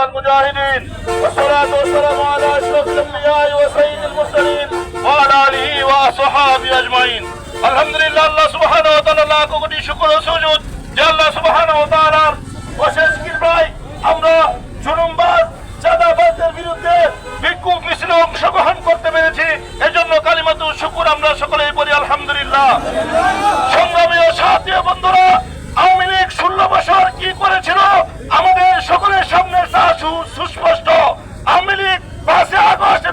والمجاهدين والصلاة والسلام على أشرف الأنبياء وسيد المرسلين وعلى آله وصحابه أجمعين الحمد لله الله سبحانه وتعالى লাখ কোটি শুকর ও সুজুদ যে আল্লাহ সুবহানাহু ওয়া তাআলার অশেষ কৃপায় আমরা জুলুমবাজ চাঁদাবাজদের বিরুদ্ধে বিক্ষোভ মিছিলে অংশগ্রহণ করতে পেরেছি এজন্য কালিমাতু শুকুর আমরা সকলেই বলি আলহামদুলিল্লাহ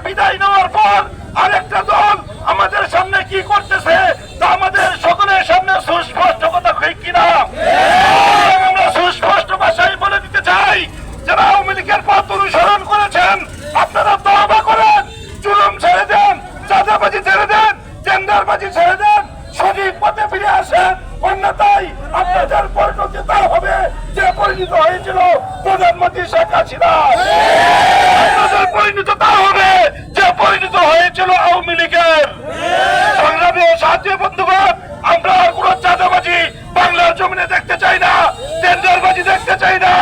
বিদায় নেওয়ার পর আরেকটা দল আমাদের সামনে কি করতেছে তা আমাদের সকলের সামনে সুস্পষ্ট কথা ঠিক কিনা? আমরা সুস্পষ্ট ভাষায় বলে দিতে চাই, যারা আওয়ামী লীগের পথ অনুসরণ করেছেন, আপনারা তবা করেন, জুলুম ছেড়ে দেন, চাঁদাবাজি ছেড়ে দেন, টেন্ডারবাজি ছেড়ে দেন, সঠিক পথে ফিরে আসেন। অন্যথায় আপনাদের পরিণতি তা হবে, যে পরিণত হয়েছিল প্রধানমন্ত্রী শেখ হাসিনা। আপনাদের পরিণত তা হবে যে পরিণত হয়েছিল আওয়ামী লীগের সংগ্রামী ও সাহায্য বন্ধুগণ আমরা আর কোনো চাঁদাবাজি বাংলার জমিনে দেখতে চাই না টেন্ডারবাজি দেখতে চাই না।